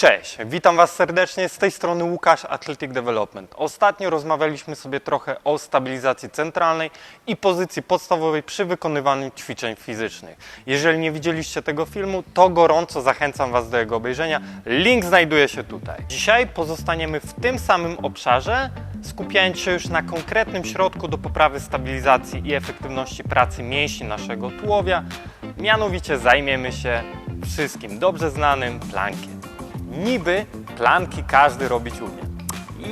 Cześć, witam Was serdecznie, z tej strony Łukasz Athletic Development. Ostatnio rozmawialiśmy sobie trochę o stabilizacji centralnej i pozycji podstawowej przy wykonywaniu ćwiczeń fizycznych. Jeżeli nie widzieliście tego filmu, to gorąco zachęcam Was do jego obejrzenia. Link znajduje się tutaj. Dzisiaj pozostaniemy w tym samym obszarze, skupiając się już na konkretnym środku do poprawy stabilizacji i efektywności pracy mięśni naszego tułowia. Mianowicie zajmiemy się wszystkim dobrze znanym plankiem. Niby planki każdy robić umie.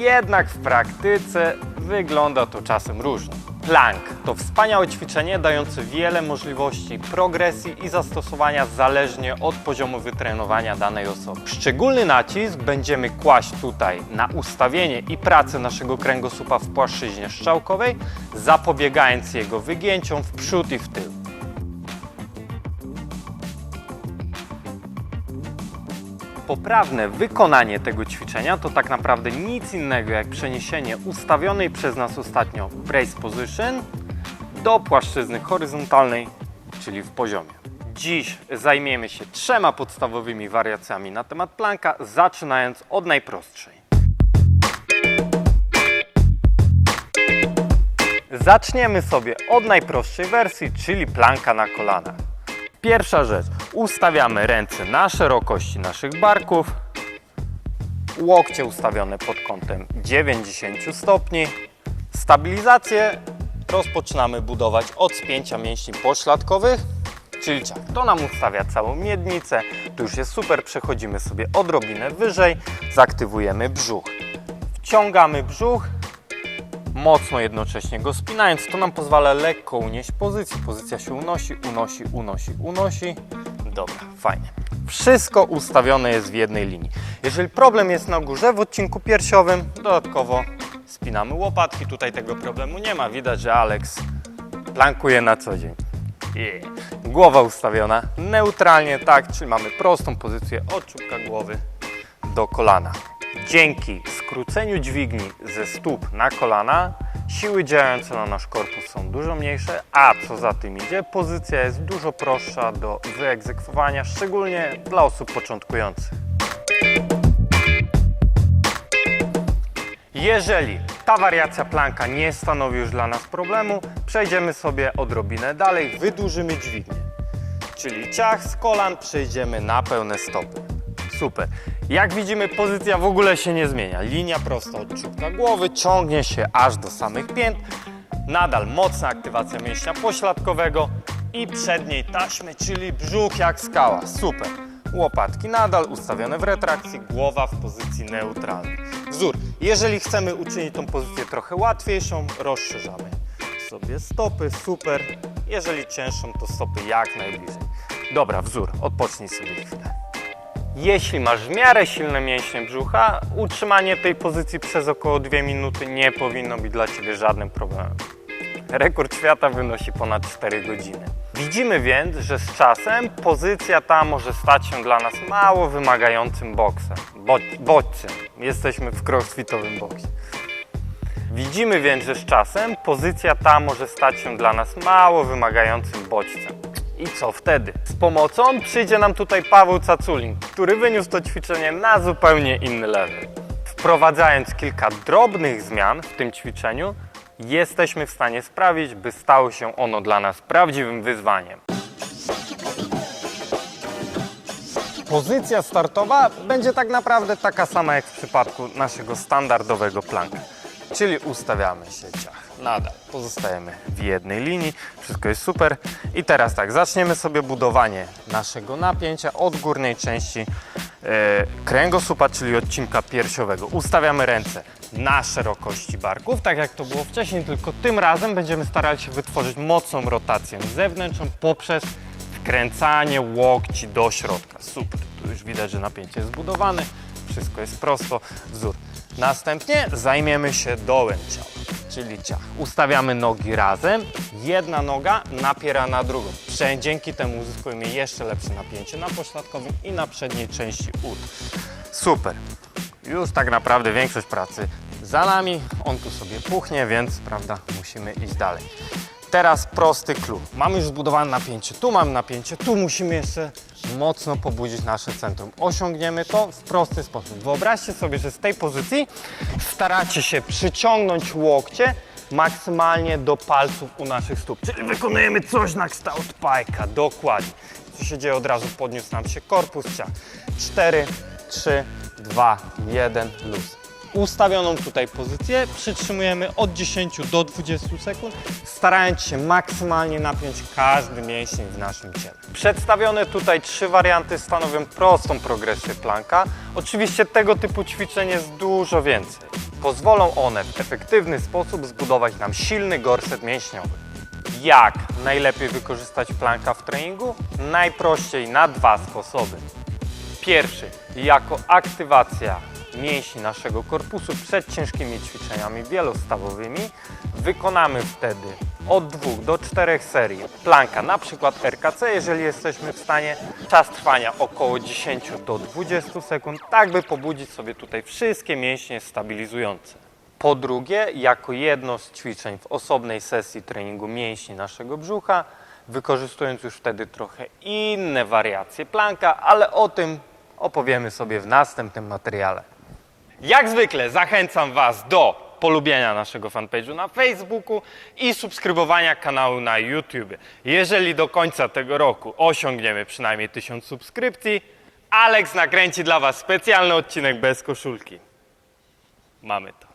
Jednak w praktyce wygląda to czasem różnie. Plank to wspaniałe ćwiczenie dające wiele możliwości progresji i zastosowania zależnie od poziomu wytrenowania danej osoby. Szczególny nacisk będziemy kłaść tutaj na ustawienie i pracę naszego kręgosłupa w płaszczyźnie strzałkowej, zapobiegając jego wygięciom w przód i w tył. Poprawne wykonanie tego ćwiczenia to tak naprawdę nic innego jak przeniesienie ustawionej przez nas ostatnio brace position do płaszczyzny horyzontalnej, czyli w poziomie. Dziś zajmiemy się trzema podstawowymi wariacjami na temat planka, zaczynając od najprostszej. Zaczniemy sobie od najprostszej wersji, czyli planka na kolanach. Pierwsza rzecz, ustawiamy ręce na szerokości naszych barków, łokcie ustawione pod kątem 90 stopni. Stabilizację rozpoczynamy budować od spięcia mięśni pośladkowych, czyli ciach. To nam ustawia całą miednicę, tu już jest super, przechodzimy sobie odrobinę wyżej, zaktywujemy brzuch. Wciągamy brzuch, mocno jednocześnie go spinając, to nam pozwala lekko unieść pozycję. Pozycja się unosi, unosi, unosi, unosi. Dobra, fajnie. Wszystko ustawione jest w jednej linii. Jeżeli problem jest na górze w odcinku piersiowym, dodatkowo spinamy łopatki. Tutaj tego problemu nie ma. Widać, że Alex plankuje na co dzień. Yeah. Głowa ustawiona neutralnie, tak, czyli mamy prostą pozycję od czubka głowy do kolana. Dzięki skróceniu dźwigni ze stóp na kolana, siły działające na nasz korpus są dużo mniejsze, a co za tym idzie, pozycja jest dużo prostsza do wyegzekwowania, szczególnie dla osób początkujących. Jeżeli ta wariacja planka nie stanowi już dla nas problemu, przejdziemy sobie odrobinę dalej, wydłużymy dźwignię. Czyli ciach z kolan przejdziemy na pełne stopy. Super. Jak widzimy, pozycja w ogóle się nie zmienia. Linia prosta od czubka głowy ciągnie się aż do samych pięt. Nadal mocna aktywacja mięśnia pośladkowego i przedniej taśmy, czyli brzuch jak skała. Super. Łopatki nadal ustawione w retrakcji, głowa w pozycji neutralnej. Wzór. Jeżeli chcemy uczynić tą pozycję trochę łatwiejszą, rozszerzamy sobie stopy, super. Jeżeli cięższą, to stopy jak najbliżej. Dobra, wzór. Odpocznij sobie chwilę. Jeśli masz w miarę silne mięśnie brzucha, utrzymanie tej pozycji przez około 2 minuty nie powinno być dla Ciebie żadnym problemem. Rekord świata wynosi ponad 4 godziny. Widzimy więc, że z czasem pozycja ta może stać się dla nas mało wymagającym boksem, bo, bodźcem. Jesteśmy w crossfitowym boksie. Widzimy więc, że z czasem pozycja ta może stać się dla nas mało wymagającym bodźcem. I co wtedy? Z pomocą przyjdzie nam tutaj Paweł Caculin, który wyniósł to ćwiczenie na zupełnie inny level. Wprowadzając kilka drobnych zmian w tym ćwiczeniu, jesteśmy w stanie sprawić, by stało się ono dla nas prawdziwym wyzwaniem. Pozycja startowa będzie tak naprawdę taka sama jak w przypadku naszego standardowego planka. Czyli ustawiamy się ciach. Nadal pozostajemy w jednej linii, wszystko jest super. I teraz tak, zaczniemy sobie budowanie naszego napięcia od górnej części e, kręgosłupa, czyli odcinka piersiowego. Ustawiamy ręce na szerokości barków, tak jak to było wcześniej, tylko tym razem będziemy starali się wytworzyć mocną rotację zewnętrzną poprzez wkręcanie łokci do środka. Super, tu już widać, że napięcie jest zbudowane, wszystko jest prosto, wzór. Następnie zajmiemy się dołem ciała, czyli ciach. Ustawiamy nogi razem, jedna noga napiera na drugą. Dzięki temu uzyskujemy jeszcze lepsze napięcie na pośladkowym i na przedniej części ud. Super. Już tak naprawdę większość pracy za nami. On tu sobie puchnie, więc prawda, musimy iść dalej. Teraz prosty klucz. Mamy już zbudowane napięcie, tu mamy napięcie, tu musimy jeszcze mocno pobudzić nasze centrum. Osiągniemy to w prosty sposób. Wyobraźcie sobie, że z tej pozycji staracie się przyciągnąć łokcie maksymalnie do palców u naszych stóp. Czyli wykonujemy coś na kształt pajka, dokładnie. Co się dzieje od razu? Podniósł nam się korpus ciała. 4, 3, 2, 1, luz. Ustawioną tutaj pozycję przytrzymujemy od 10 do 20 sekund, starając się maksymalnie napiąć każdy mięsień w naszym ciele. Przedstawione tutaj trzy warianty stanowią prostą progresję planka. Oczywiście tego typu ćwiczeń jest dużo więcej. Pozwolą one w efektywny sposób zbudować nam silny gorset mięśniowy. Jak najlepiej wykorzystać planka w treningu? Najprościej na dwa sposoby. Pierwszy, jako aktywacja mięśni naszego korpusu przed ciężkimi ćwiczeniami wielostawowymi. Wykonamy wtedy od 2 do 4 serii planka, na przykład RKC, jeżeli jesteśmy w stanie. Czas trwania około 10 do 20 sekund, tak by pobudzić sobie tutaj wszystkie mięśnie stabilizujące. Po drugie, jako jedno z ćwiczeń w osobnej sesji treningu mięśni naszego brzucha, wykorzystując już wtedy trochę inne wariacje planka, ale o tym opowiemy sobie w następnym materiale. Jak zwykle zachęcam Was do polubienia naszego fanpage'u na Facebooku i subskrybowania kanału na YouTube. Jeżeli do końca tego roku osiągniemy przynajmniej 1000 subskrypcji, Alex nakręci dla Was specjalny odcinek bez koszulki. Mamy to.